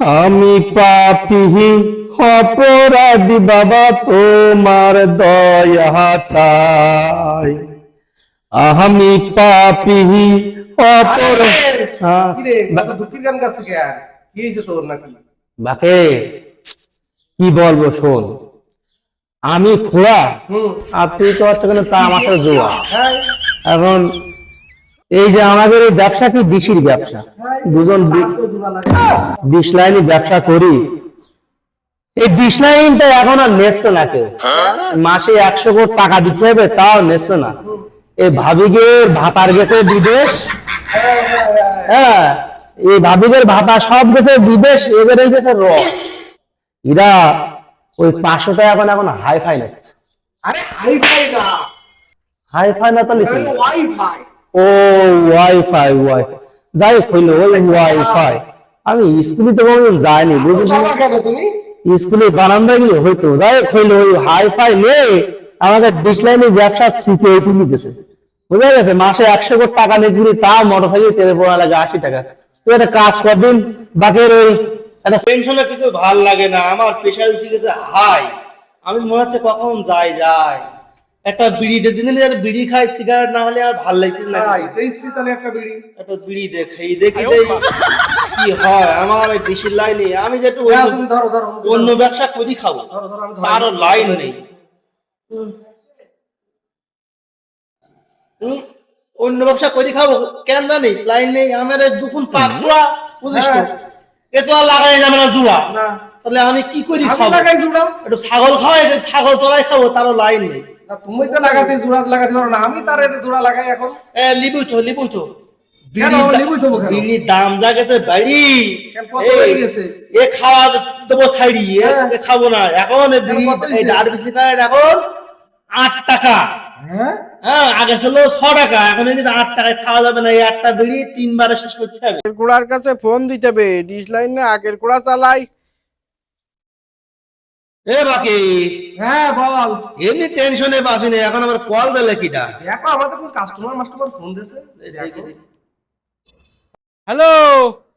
আমি পাপিহি অপরাধী বাবা তোমার দয়া চাই। আমি নাকি? বাকে কি বলব শোন? আমি খোড়া আর তুই তো কেন তা আমার জোয়া? হ্যাঁ। এখন এই যে আমাদের এই ব্যবসা কি ডিসির ব্যবসা? দুজন বি- তো জোড়া লাগে ডিশ লাইনে ব্যবসা করি। এই ডিশ লাইনটা এখন আর নেসছে না কেউ। মাসে একশো কোটি টাকা দিতে হবে তাও নেসছে না। এই ভাবিগের ভাতার গেছে বিদেশ। হ্যাঁ এই ভাবিগের ভাতা সব গেছে বিদেশ এবারে গেছে র এরা ওই পাঁচশো টাকা এখন এখন হাই ফাই নিচ্ছে। আরে হাই ফাই না। হাই ফাই না তাহলে কি ফাই ও ওয়াইফাই ওয়াইফাই। যাই হইল ওই ওয়াইফাই। আমি স্কুলে তো কোনোদিন যাইনি বুঝেছি? স্কুলে বারান্দা গিয়ে হইতো। যাই হইল ওই হাইফাই নেই। আমাদের ডিসলাইনের ব্যবসা তুমি দিতেছে বুঝা গেছে মাসে একশো কোটি টাকা নিয়ে দিলি তা মোটর সাইকেল তেলে পড়া লাগে আশি টাকা। তুই একটা কাজ করদিন বাকির ওই একটা কিছু ভালো লাগে না আমার প্রেশার উঠে গেছে হাই আমি মনে হচ্ছে কখন যাই যাই। একটা বিড়ি দিয়ে দিন আর বিড়ি খাই সিগারেট না হলে আর ভালো লাগতেছে না। দেখছি তাহলে একটা বিড়ি। একটা বিড়ি দে খাই দেখি দেই। কি হয় আমার ওই ডিসির লাইনে আমি যেটু হ্যাঁ, অন্য- তুমি ধরো ধরো অন্য ব্যবসা করি খাব। ধরো ধরো আমি তারও লাইন নেই। অন্য ব্যবসা করি খাব। কেন জানি লাইন নেই। আমার দুকুন পাকড়া বুঝিস তো? হ্যাঁ। এ তো আর লাগাই যাবে না জুয়া তাহলে আমি কি করি খাব? একটু ছাগল খাওয়াই ছাগল চড়াই খাব তারও লাইন নেই। না তুমি তো লাগাতে জোড়া লাগাতে পারো না। আমি তার এটা জোড়া লাগাই এখন। এ লিবুই তো তো তো দাম যা গেছে বাড়ি। হয়ে? এ খাওয়া দেবো সাইডি খাব না। এখন এখন আট টাকা। হ্যাঁ? হ্যাঁ আগে ছিল ছ টাকা এখন গেছে আট টাকায় খাওয়া যাবে না। এই আটটা বিড়ি তিনবারে শেষ করতে হবে। কাছে ফোন দিতে হবে। ডিশ লাইন আগের কোড়া চালাই। এ বাকি। হ্যাঁ বল। এমনি টেনশনে বাসি নেই এখন আবার কল দিলে কিটা? দেখো আমাদের কোন কাস্টমার মাস্টমার ফোন দিয়েছে। হ্যালো।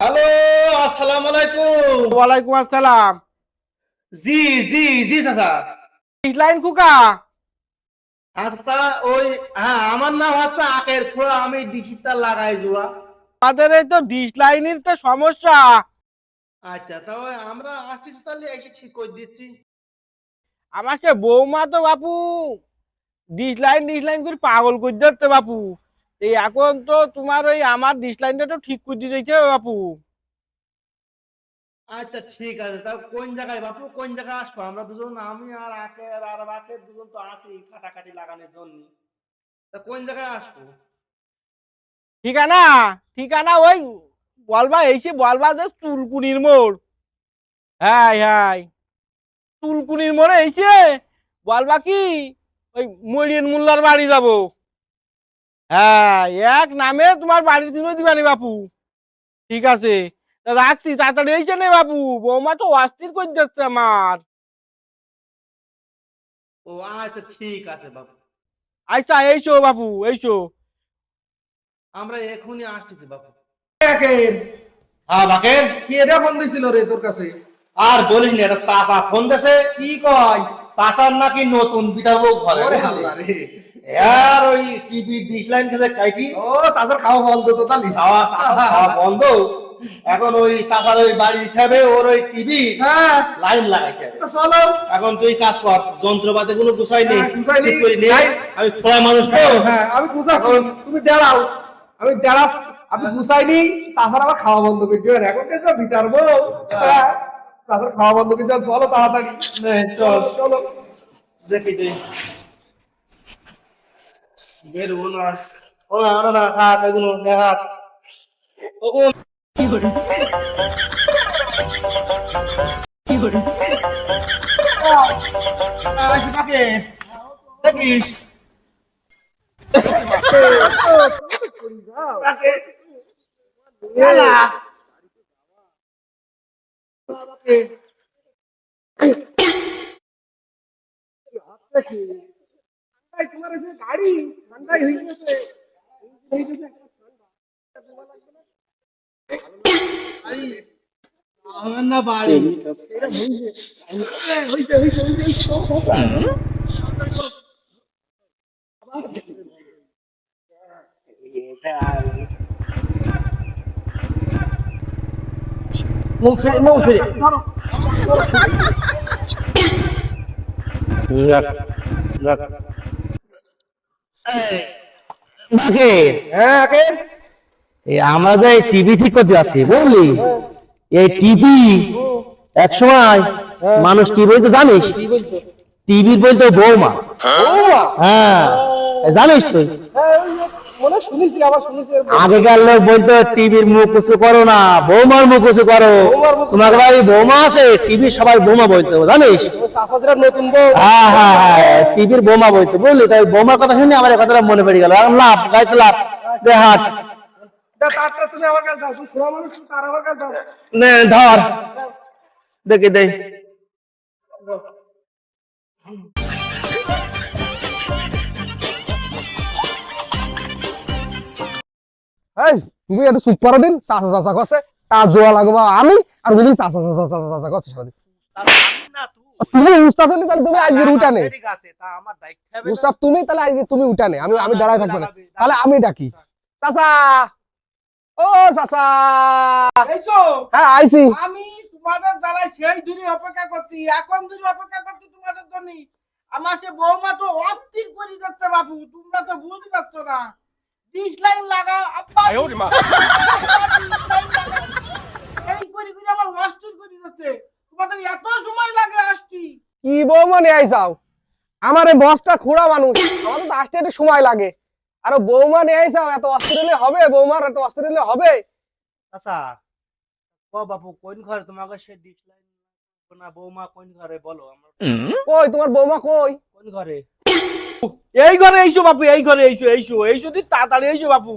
হ্যালো আসসালামু আলাইকুম। ওয়ালাইকুম আসসালাম। জি জি জি চাচা। লাইন কুকা আচ্ছা ওই হ্যাঁ আমার নাম হচ্ছে আকের। খোড়া আমি ডিজিটা লাগাই জোড়া। আমাদের এই তো ডিশ লাইনের তো সমস্যা। আচ্ছা তাহলে আমরা আসছি তাহলে এসে ঠিক করে দিচ্ছি। আমার সে বৌমা তো বাপু ডিশ লাইন ডিশ লাইন করে পাগল করে দিচ্ছে বাপু। এই এখন তো তোমার ওই আমার ডিশ লাইনটা তো ঠিক করে দিতে হবে বাপু। আচ্ছা ঠিক আছে। তাও কোন জায়গায় বাপু? কোন জায়গায় আসব? আমরা দুজন আমি আর আকের আর বাকের দুজন তো আসি কাটাকাটি লাগানোর জন্য। তা কোন জায়গায় আসব? ঠিকানা? ঠিকানা ওই বলবা এসে বলবা যে চুলকুনির মোড়। হ্যাঁ হ্যাঁ চুলকুনির মোড়ে এসে বলবা কি ওই মরিয়ন মোল্লার বাড়ি যাব। হ্যাঁ এক নামে তোমার বাড়ির চিনে দিবানি বাপু। ঠিক আছে। রাখছি তাড়াতাড়ি এসে নে বাপু বৌমা তো অস্থির করে যাচ্ছে আমার। ও আচ্ছা ঠিক আছে বাপু। আচ্ছা বাপু আমরা এখনই আসতেছি বাপু। হ্যাঁ বাকের কি এটা রে তোর কাছে? আর বলিস না এটা চাচা ফোন দেশে কি কয়? চাচার নাকি নতুন বিটাবো ঘরে ওরে বুঝলি? হাল্লা রে। আর ওই টিভি ডিশ লাইন কাছে কাইটি ও চাচার খাওয়া বন্ধ তো তালি। খাওয়া চাচা খাওয়া বন্ধ। এখন ওই চাচার ওই বাড়ি হবে ওর ওই টিভি হ্যাঁ। লাইন লাগাইতে হবে। তো চলো। এখন তুই কাজ কর যন্ত্রপাতি গুলো গুছাই নে হ্যাঁ, গুছাই। ঠিক করে নে আমি খোলা মানুষ তো হ্যাঁ আমি বুঝাচ্ছি তুমি দাঁড়াও। আমি দাঁড়াস আমি গুছাইনি চাচার আবার খাওয়া বন্ধ করে দিও। এখন তো ভিটার বউ। হ্যাঁ, চাচার খাওয়া বন্ধ করে চলো তাড়াতাড়ি চল চলো দেখি দে বের হলো আস ও না না হাত এগুলো নে হাত ও কোন আসি পাকে দেখিস পাকে এলা পাকে এই, তোমার গাড়ি ঠান্ডাই হয়ে গেছে না? বাড়ি বাকের হ্যাঁ কে এই আমরা যে টিভি ঠিক করতে আছি বুঝলি? এই টিভি এক সময় মানুষ কি বলতো জানিস? টিভির বলতো বৌমা। হ্যাঁ। জানিস তুই? আগেকার লোক বলতো টিভির মুখ উঁচু করো না বৌমার মুখ উঁচু করো। তোমার বাড়ি বৌমা আছে টিভির সবাই বৌমা বলতো জানিস? হ্যাঁ হ্যাঁ হ্যাঁ টিভির বোমা বইতে বুঝলি? তাই বোমার কথা শুনে আমার কথাটা মনে পড়ে গেল। লাভ গাইতে লাভ দে হাট দা, তারটা এই তুমি একটু চুপ করো দিন চাচা চাচা করছে তার জোড়া লাগবে আমি আর বলি চাচা চাচা চাচা চাচা করছে সারাদিন। তুমি উস্তাদ হলে তাহলে তুমি আজকে উঠানে? উস্তাদ তুমি তাহলে আজকে তুমি উঠানে আমি আমি দাঁড়ায় থাকব না তাহলে আমি ডাকি চাচা ও চাচা হ্যাঁ আইছি আমি তোমাদের দ্বারা সেই দূরে অপেক্ষা করছি এখন দূরে অপেক্ষা করছি তোমাদের জন্য আমার সে বৌমা তো অস্থির করে যাচ্ছে বাবু তোমরা তো বুঝতে পারছ না ডিশ লাইন আব্বা। এই করে করে আমার অস্থির করে যাচ্ছে। তোমাদের এত সময় লাগে আসছি কি আইসাও? আমার এই বসটা খোড়া মানুষ। আমাদের তো আসতে একটু সময় লাগে। আর বৌমা নিয়ে আইসাও এত অস্থির হলে হবে? বৌমার এত অস্থির হলে হবে? আচ্ছা ও বাপু কোন ঘরে তোমাকে সে ডিসলাইন না বৌমা কোন ঘরে বলো? আমার কই তোমার বৌমা কই? কোন ঘরে? এই ঘরে এইছো বাপু এই ঘরে এইছো এইছো এইছো তুই তাড়াতাড়ি এইছো বাপু।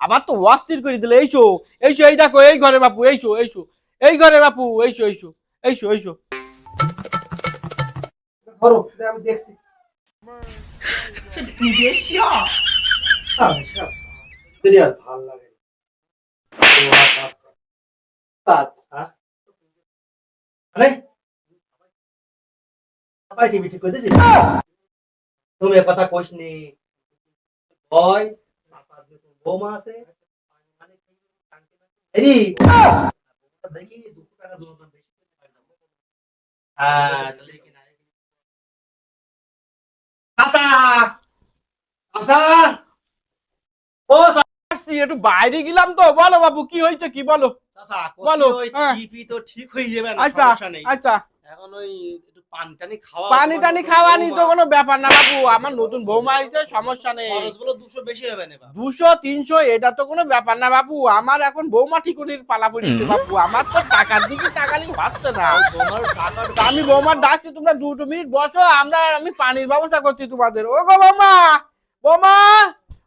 আমার তো অস্থির করে দিলে এইছো এইছো এই দেখো এই ঘরে বাপু এইছো এইছো এই ঘরে বাপু এইছো এইছো এইছো এইছো ধরো আমি দেখছি। ভালো লাগে তো আর কাজ কর। হ্যাঁ? সবাই টিভি ঠিক করে দিয়েছিস? তুমি কথা কইস নি। ওই বৌমা আছে এই দেখি দুশো টাকা দু হাজার বেশি পাই। হ্যাঁ তাহলে কি না? সাসা সাসা। ও আসছি একটু বাইরে গেলাম তো। বলো বাবু কি হয়েছে? কি বলো? বলো, হ্যাঁ। টিপি তো ঠিক হয়ে যাবে না আচ্ছা সমস্যা নেই। আচ্ছা। এখন ওই একটু পানি টানি খাওয়া পানি টানি খাওয়ানি তো কোনো ব্যাপার না বাবু আমার নতুন বৌমা এসে সমস্যা নেই। খরচ বলো দুশো বেশি হবে না বাবা। দুশো তিনশো এটা তো কোনো ব্যাপার না বাবু আমার এখন বৌমা ঠিকুনির পালা পড়েছে বাবু আমার তো টাকার দিকে টাকা নিয়ে ভাবছে না তোমার টাকার আমি বৌমার ডাকছি তোমরা দুটো মিনিট বসো আমরা আমি পানির ব্যবস্থা করছি তোমাদের। ও গো বৌমা বৌমা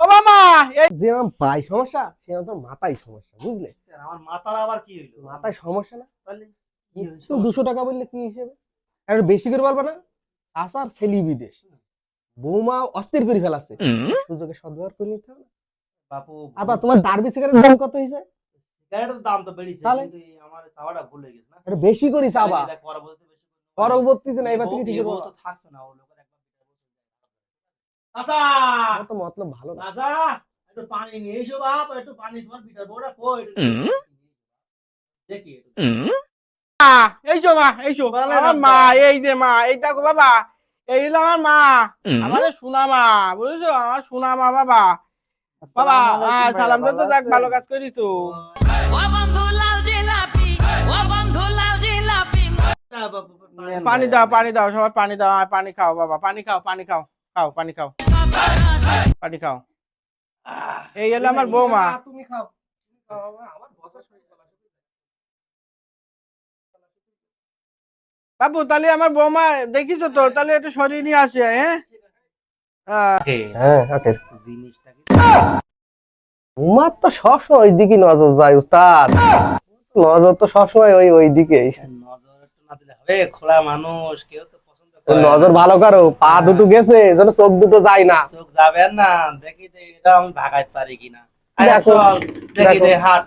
ও বৌমা এই যে আমার পাই সমস্যা সে আমার তোর মাথায় সমস্যা বুঝলে? আমার মাথার আবার কি হইল? মাথায় সমস্যা না? তাহলে কি হয়েছে? দুশো টাকা বললে কি হিসেবে? আর বেশি করে বলবে না চাষার ছেলি বিদেশ। বৌমা অস্থির করে ফেলাছে। সুযোগে সদ্ব্যবহার করে নিতে হবে। বাপু আবার তোমার ডার্বি সিগারেট দাম কত হয়েছে? সিগারেটের দাম তো বেড়েছে কিন্তু আমার চাওয়াটা ভুল হয়ে গেছে না? এটা বেশি করি চাবা পরবর্তীতে বেশি করে- পরবর্তীতে না এবার থেকে ঠিক করব তো থাকছে না ও লোকের একবার চাচা! তো মতলব ভালো না। চাচা একটু পানি নিয়ে এসো বাপ একটু পানি তোমার পিঠার বউটা কই? দেখি একটু। মা, মা এইছো আমার মা এই যে মা এই দেখো বাবা এই হলো আমার মা আমার সোনা মা বুঝেছ? আমার সোনা মা বাবা বাবা হ্যাঁ, সালাম তো দেখ ভালো কাজ করিস তো। ও বন্ধু লাল জিলাপি ও বন্ধু লাল জিলাপি। পানি দাও পানি দাও সবাই পানি দাও আর পানি খাও বাবা পানি খাও পানি খাও খাও পানি খাও। পানি খাও। এই হলো আমার বৌমা। তুমি খাও তুমি খাও, আমার- আমার বসার শরীর ভালো আছে। বাবু তাহলে আমার বৌমা দেখিছো তো? তাহলে একটু সরিয়ে নিয়ে আসে হ্যাঁ? হ্যাঁ তোমার তো সবসময় ওই দিকে নজর যায় উস্তাদ। নজর তো সবসময় ওই ওই দিকেই নজর একটু না দিলে হবে খোলা মানুষ কেউ তো পছন্দ নজর ভালো করো পা দুটো গেছে যেন চোখ দুটো যায় না। চোখ যাবেন না দেখি দে এটা আমি ভাগাইতে পারি কিনা। আচ্ছা দেখো, চল দেখি। দে হাট।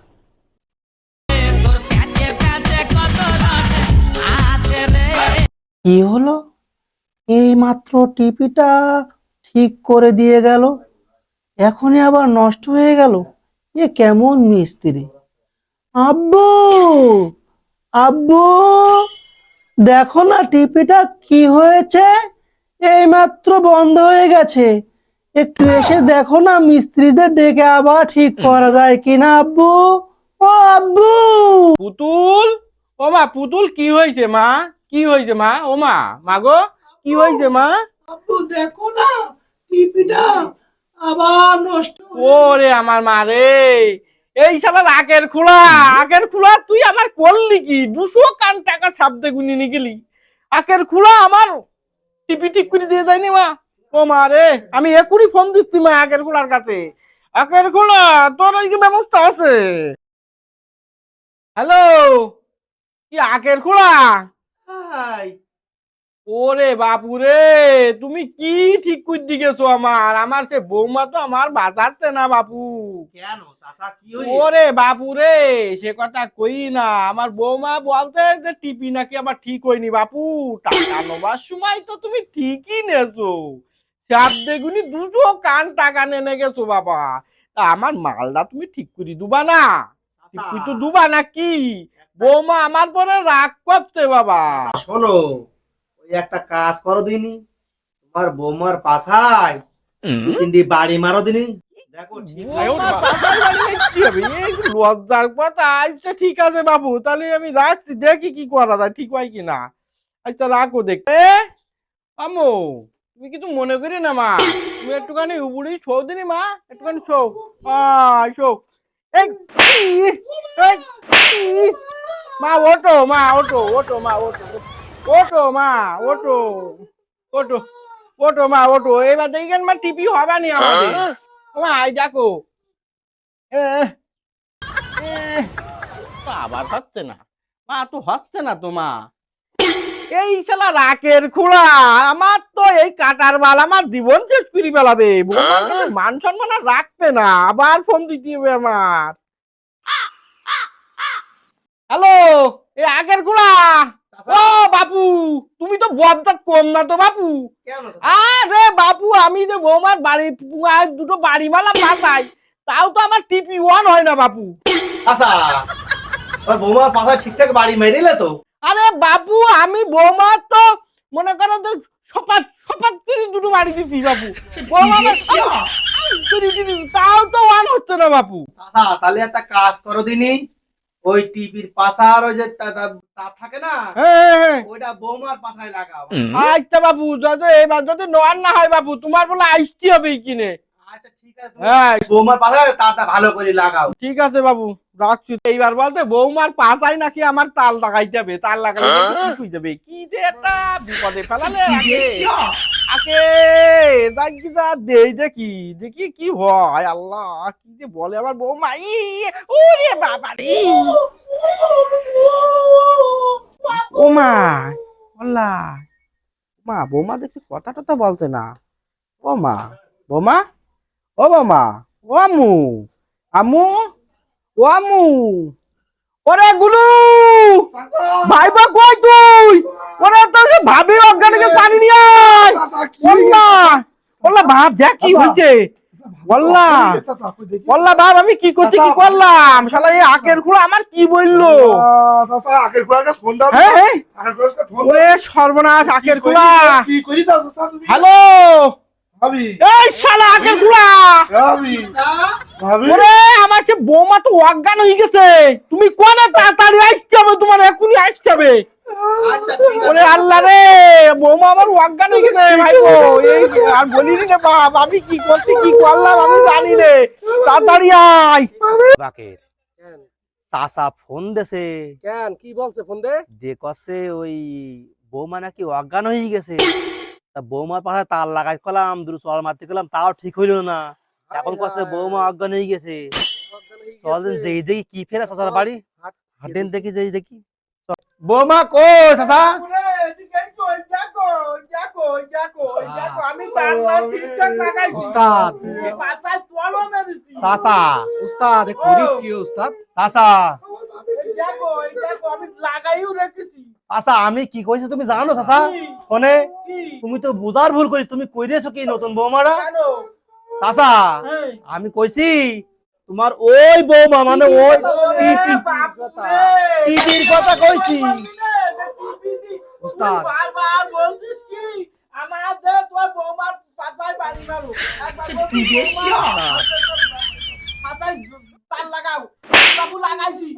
কি হলো? এই মাত্র টিপিটা ঠিক করে দিয়ে গেল। এখনই আবার নষ্ট হয়ে গেল। এ কেমন মিস্ত্রি। আব্বু! আব্বু! দেখো না টিপিটা কি হয়েছে? এই মাত্র বন্ধ হয়ে গেছে। একটু এসে দেখো না মিস্ত্রিদের ডেকে আবার ঠিক করা যায় কিনা, আব্বু? ও আব্বু! পুতুল? ও মা, পুতুল কি হয়েছে মা? কি হয়েছে মা? ও মা মাগো কি হয়েছে মা? আব্বু দেখো না টিপিটা আবার নষ্ট ওরে আমার মা রে এই শালা আকের খোলা আকের খোলা তুই আমার করলি কি? দুশো কান টাকা ছাপতে গুনি নিয়ে গেলি। আকের খোলা আমার টিপি ঠিক করে দিয়ে যায়নি মা। ও মা রে আমি এখনই ফোন দিচ্ছি মা আগের খোলার কাছে। আগের খোলা তোর এই কি ব্যবস্থা আছে। হ্যালো কি আগের খোলা? হাই ওরে বাপুরে তুমি কি ঠিক করে দিয়েছ আমার? আমার সে বৌমা তো আমার বাঁচাচ্ছে না বাপু। কেন? চাচা কি ওরে বাপুরে সে কথা কই না। আমার বৌমা বলতে যে টিপি নাকি আবার ঠিক হয়নি বাপু। টাকা নেবার সময় তো তুমি ঠিকই নেছো। সাত দেগুনি দুশো কান টাকা নেনে গেছো বাবা। তা আমার মালটা তুমি ঠিক করে দুবা না। ঠিক করে তো দুবা না কি বৌমা আমার পরে রাগ করছে বাবা। শোনো ওই একটা কাজ করো দিনি। তোমার বৌমার পাশায় তিনটি বাড়ি মারো দিনি। দেখো ঠিক বৌমার পাশায় বাড়ি কি হবে? এই লজ্জার কথা আচ্ছা ঠিক আছে বাবু তাহলে আমি রাখছি দেখি কি করা যায় ঠিক হয় কিনা। আচ্ছা রাখো দেখ। এ, আমো তুমি কিছু মনে করি না মা। তুমি একটুখানি উপরে ছৌ দিনি মা একটুখানি ই, এই, ই। মা ওটো মা ওটো ওটো মা ওটো ওটো মা ওটো ওটো ওটো মা ওটো এবার দেখেন মা টিপি হবে নি আমাদের। মা এই দেখো। এ, এ, আবার হচ্ছে না। মা তো হচ্ছে না তো মা। এই শালা রাকের খুড়া আমার তো এই কাটার বাল আমার জীবন শেষ করে ফেলাবে। মান সম্মান আর রাখবে না আবার ফোন দিতে হবে আমার। হ্যালো এই আগের খুড়া ও বাপু তুমি তো বদটা কম না তো বাপু। আরে বাপু আমি যে বৌমার বাড়ি দুটো বাড়ি মালা পাতাই তাও তো আমার টিপি ওয়ান হয় না বাপু। আচ্ছা ওই বৌমার পাশায় ঠিকঠাক বাড়ি মেরিলে তো? আরে বাবু আমি বৌমার তো মনে করো তো সপাত সপাত করে দুটো বাড়ি বৌমা আউ করে দিয়েছি, তাও তো ওয়ান হচ্ছে না বাপু আচ্ছা তাহলে একটা কাজ করো দিনি ওই টিভির পাশার ওই যে তা- থাকে না হ্যাঁ হ্যাঁ ওইটা বৌমার পাশায় লাগাও। আচ্ছা বাবু যদি এবার যদি নোয়ার না হয় বাবু তোমার বলে আইসটি হবে কিনে। আচ্ছা ঠিক আছে হ্যাঁ বৌমার পাশায় ভালো করে লাগাও। ঠিক আছে বাবু রাখছি। এইবার বলতে বৌমার পাতাই নাকি আমার তাল লাগাইতে হবে। তাল লাগালে ঠিক যাবে কি যে একটা বিপদে ফেলালে দেখি যা দেই দেখি। দেখি কি হয় আল্লাহ কি যে বলে আমার বৌমা। ই ওরে বাবা রে। ও মা বৌমা দেখছি কথা টথা বলছে না। ও মা বৌমা। ও বৌমা ও আমু আমু ও আমু ওরে গুলু ভাই বা কই তুই ওরে তোর ভাবি অজ্ঞানকে পানি নিয়ে আয় বললা বললা ভাব দেখ কি হয়েছে বললা বললা ভাব আমি কি করছি কি করলাম শালা এই আকের খুঁড়ো আমার কি বলল হ্যাঁ হ্যাঁ ওরে সর্বনাশ আকের খুঁড়া হ্যালো এই শালা আকের খুঁড়া ওরে আমার বৌমা তো অজ্ঞান হয়ে গেছে। তুমি কোনে তাড়াতাড়ি আসতে হবে? তোমার এখনই আসতে হবে। আচ্ছা ওরে আল্লাহ রে বৌমা আমার অজ্ঞান হয়ে গেছে ভাই এই আর বলি রে বাপ আমি কি করতে কি করলাম আমি জানি রে। তাড়াতাড়ি আয়। বাকের চাচা ফোন দেছে। কেন? কি বলছে ফোন দে? দেখছে ওই বৌমা নাকি অজ্ঞান হয়ে গেছে। তা বৌমার পাশে তার লাগাই করলাম দুটো চল মারতে গেলাম তাও ঠিক হইল না। এখন কছে বৌমা অজ্ঞান হয়ে গেছে। চল যেই দেখি কি ফেরা চাচার বাড়ি। হাটেন দেখি যেই দেখি। বৌমা কো চাচা। উস্তাদ। আচ্ছা আমি কি কইছি তুমি জানো চাচা? ফোনে কি? তুমি তো বুঝার ভুল করিস তুমি কইরেছো কি নতুন বৌমারা? চাচা আমি কইছি তোমার ওই বৌমা মানে ওই টিপির কথা কইছি। উস্তাদ উস্তাদ। বারবার বলছিস কি আমার দে তোর বৌমার পাতায় বাড়ি মারো একবার বলছিস তার লাগাও বাবু লাগাইছি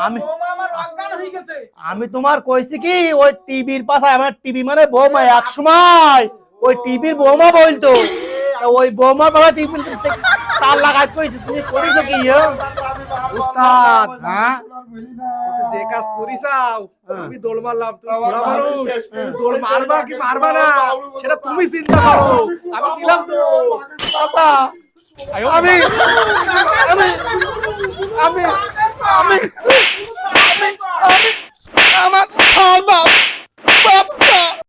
আমি- আমার অজ্ঞান হয়ে গেছে আমি তোমার কইছি কি ওই টিভির পাশে আমার টিভি মানে বৌমা এক সময় ওই টিভির বৌমা বলতো ওই বৌমার পাশে টিভি তার লাগাই কইছি তুমি করিছো কি ইয়ে? উস্তাদ হ্যাঁ যে কাজ করিসাও আমি দোল মারলাম তুমি ঘোড়া মানুষ তুমি দোল মারবা কি মারবা না সেটা তুমি চিন্তা করো আমি দিলাম তো Ayaw Ami! Ami! Ami! Ami! Ami! Ami! Tama! Tama! Pap!